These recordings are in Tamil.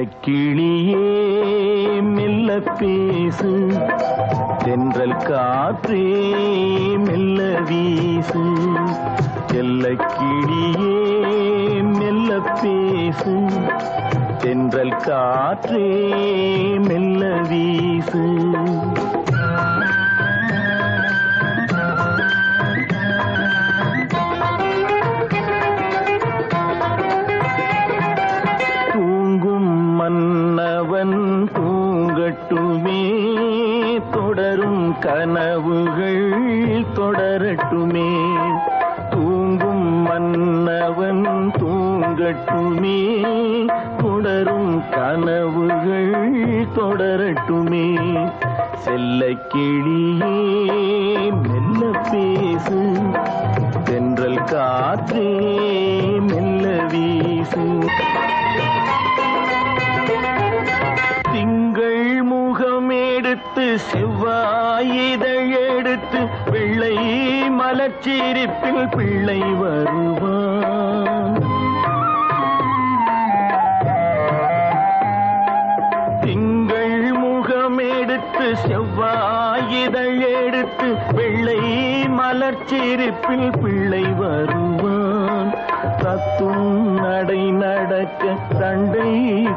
கிளியே மெல்ல பேசு. தென்றல் காற்றே மெல்ல வீசு. செல்ல கிளியே மெல்ல பேசு. தென்றல் காற்றே மெல்ல வீசு. கனவுகள் தொடரட்டுமே. தூங்கும் மன்னவன் தூங்கட்டுமே. தொடரும் கனவுகள் தொடரட்டுமே. செல்ல கிளியே மெல்ல பேசு. தென்றல் காற்றே மெல்ல வீசு. எடுத்து செவ்வாயிதழ் எடுத்து பிள்ளை மலச்சிரிப்பில் பிள்ளை வருவான். திங்கள் முகம் எடுத்து செவ்வாய் எடுத்து பிள்ளை மலர்ச்சிரிப்பில் பிள்ளை வருவான். நடக்க தண்டை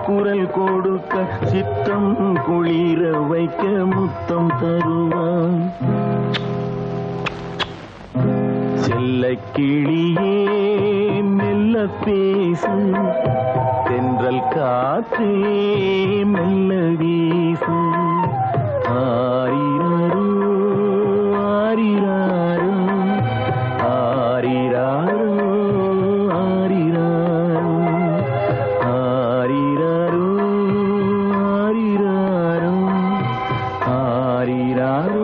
குரல் கொடுக்க சித்தம் குளிர வைக்க முத்தம் தருவான். செல்ல கிளியே மெல்ல பேசு தென்றல் காற்றே மெல்ல வீசு.